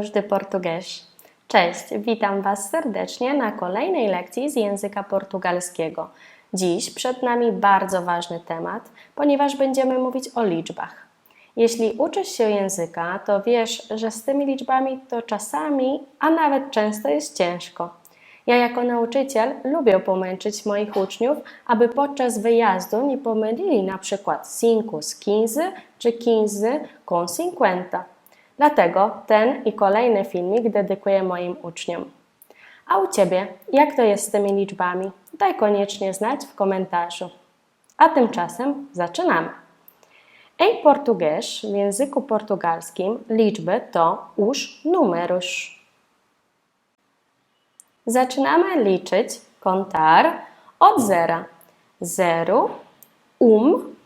alunos de português. Cześć, witam Was serdecznie na kolejnej lekcji z języka portugalskiego. Dziś przed nami bardzo ważny temat, ponieważ będziemy mówić o liczbach. Jeśli uczysz się języka, to wiesz, że z tymi liczbami to czasami, a nawet często jest ciężko. Ja jako nauczyciel lubię pomęczyć moich uczniów, aby podczas wyjazdu nie pomylili na przykład 5 z 15 czy 15 con 50. Dlatego ten i kolejny filmik dedykuję moim uczniom. A u Ciebie, jak to jest z tymi liczbami? Daj koniecznie znać w komentarzu. A tymczasem zaczynamy. Em português, w języku portugalskim, liczby to os números. Zaczynamy liczyć, contar od zera. Zero, um,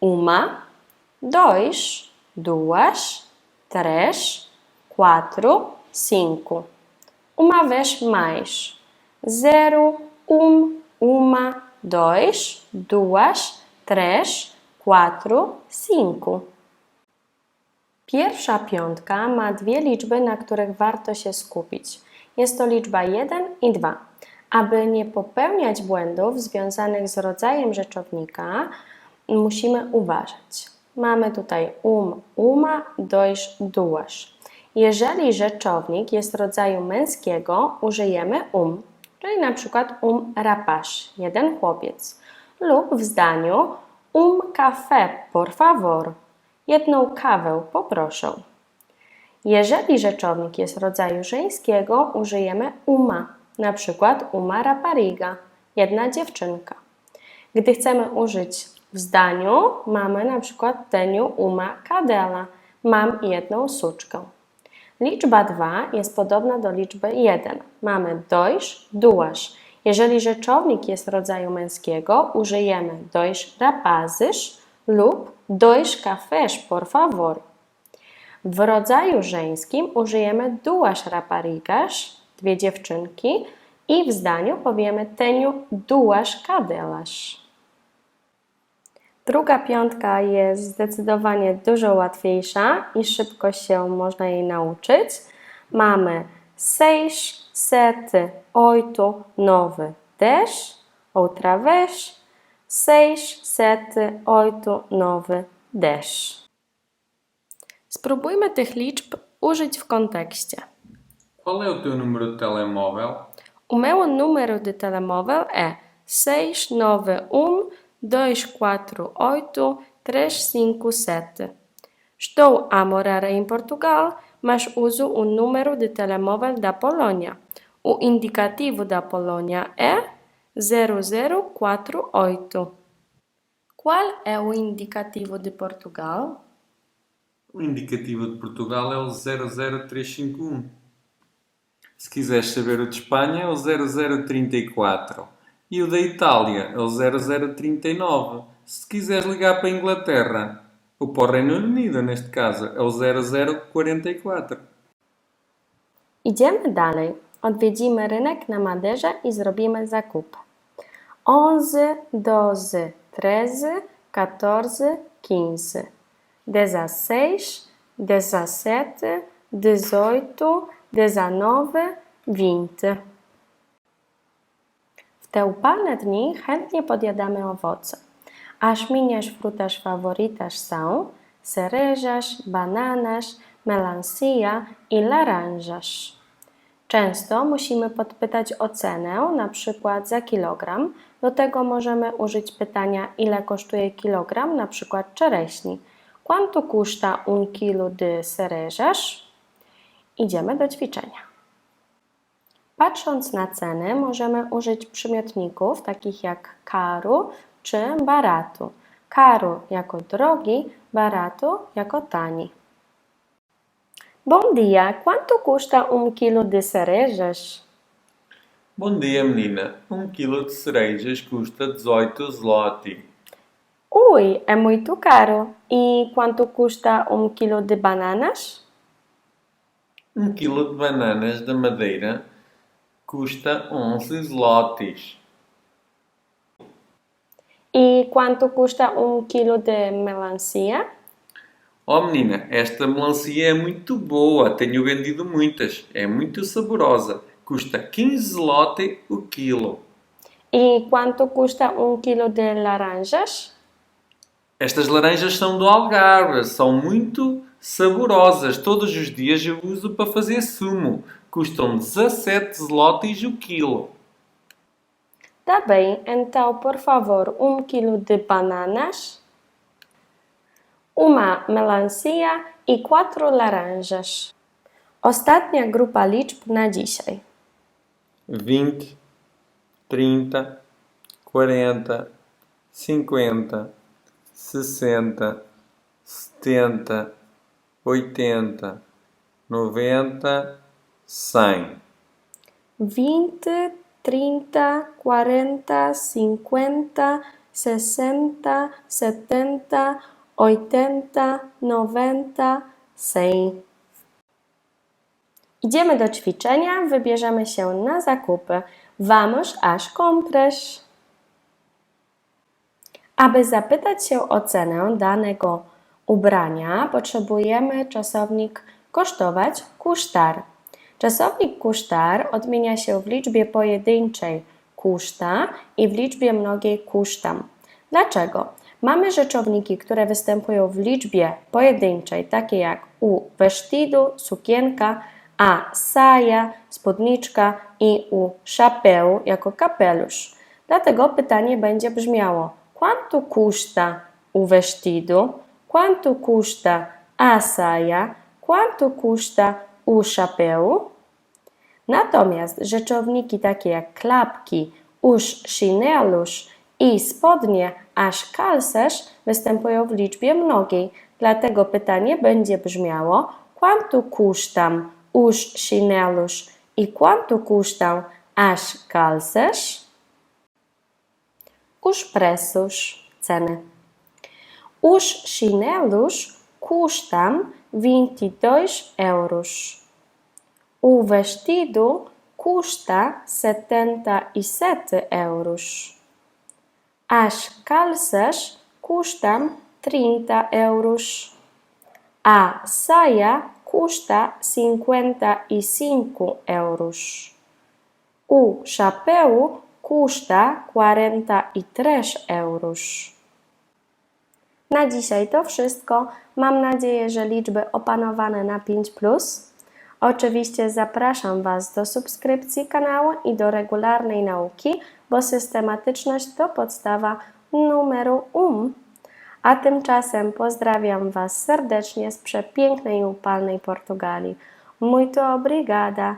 uma, dois, duas, três, quatro, cinco. Uma vez mais. Zero, um, uma, dois, duas, três, quatro, cinco. Pierwsza piątka ma dwie liczby, na których warto się skupić. Jest to liczba 1 i 2. Aby nie popełniać błędów związanych z rodzajem rzeczownika, musimy uważać. Mamy tutaj um, uma, dois, duas. Jeżeli rzeczownik jest rodzaju męskiego, użyjemy um, czyli na przykład um rapaz, jeden chłopiec. Lub w zdaniu um café, por favor, jedną kawę poproszę. Jeżeli rzeczownik jest rodzaju żeńskiego, użyjemy uma, na przykład uma rapariga, jedna dziewczynka. Gdy chcemy użyć w zdaniu, mamy na przykład teniu uma cadela, mam jedną suczkę. Liczba 2 jest podobna do liczby 1. Mamy dois, duas. Jeżeli rzeczownik jest rodzaju męskiego, użyjemy dois rapazes lub dois cafés, por favor. W rodzaju żeńskim użyjemy duas raparigas, dwie dziewczynki, i w zdaniu powiemy tenho duas cadelas. Druga piątka jest zdecydowanie dużo łatwiejsza i szybko się można jej nauczyć. Mamy seis, sete, oito, nove, dez. Outra vez. Seis, sete, oito, nove, dez. Spróbujmy tych liczb użyć w kontekście. Qual é o teu número de telemóvel? O meu número de telemóvel é 691 248 357. Estou a morar em Portugal, mas uso o número de telemóvel da Polônia. O indicativo da Polônia é 0048. Qual é o indicativo de Portugal? O indicativo de Portugal é o 00351. Se quiseres saber o de Espanha, é o 0034. E o da Itália é o 0039. Se quiseres ligar para a Inglaterra, ou para o Reino Unido, neste caso, é o 0044. Idziemy dalej. Odwiedzimy rynek na Maderze i zrobimy zakupy. 11, 12, 13, 14, 15, 16, 17, 18, 19, 20. Te upalne dni chętnie podjadamy owoce. As minhas frutas favoritas são cerejas, bananas, melancia i laranjas. Często musimy podpytać o cenę, na przykład za kilogram. Do tego możemy użyć pytania, ile kosztuje kilogram, na przykład czereśni. Quanto custa un quilo de cerejas? Idziemy do ćwiczenia. Patrząc na ceny, możemy użyć przymiotników takich jak caro czy barato. Caro jako drogi, barato jako tani. Bom dia, quanto custa um quilo de cerejas? Bom dia, menina. Um quilo de cerejas custa 18 zloty. Ui, é muito caro. E quanto custa um quilo de bananas? Um quilo de bananas da Madeira custa 11 zlotys. E quanto custa um quilo de melancia? Oh menina, esta melancia é muito boa, tenho vendido muitas, é muito saborosa, custa 15 zloty o quilo. ¿Y cuánto custa un kilo de laranjas? Estas laranjas são do Algarve, são muito saborosas, todos os dias eu uso para fazer sumo, custam 17 zlotys o quilo. Tá bem, então, por favor, um quilo de bananas, uma melancia i quatro laranjas. Ostatnia grupa liczb na dzisiaj. 20, 30, 40, 50, 60, 70, 80, 90, 100. 20, 30, 40, 50, 60, 70, 80, 90, 100. Idziemy do ćwiczenia, wybierzemy się na zakupy. Vamos às compras. Aby zapytać się o cenę danego ubrania, potrzebujemy czasownik kosztować kusztar. Czasownik kusztar odmienia się w liczbie pojedynczej kuszta i w liczbie mnogiej kusztam. Dlaczego? Mamy rzeczowniki, które występują w liczbie pojedynczej, takie jak u vestido, sukienka, a saja, spódniczka i u chapéu jako kapelusz. Dlatego pytanie będzie brzmiało: Quanto custa o vestido? Quanto custa a saia? Quanto custa o chapéu? Natomiast rzeczowniki takie jak klapki, os chinelos i spodnie as calças występują w liczbie mnogiej. Dlatego pytanie będzie brzmiało: Quanto custam os chinelos i quanto custam as calças? Os preços, ceny. Os chinelos custam 22 euros. O vestido custa 77 euros. As calças custam 30 euros. A saia custa 55 euros. O chapéu custa 43 euros. Na dzisiaj to wszystko. Mam nadzieję, że liczby opanowane na 5. Oczywiście zapraszam Was do subskrypcji kanału i do regularnej nauki, bo systematyczność to podstawa numeru um. A tymczasem pozdrawiam Was serdecznie z przepięknej i upalnej Portugalii. Muito obrigada!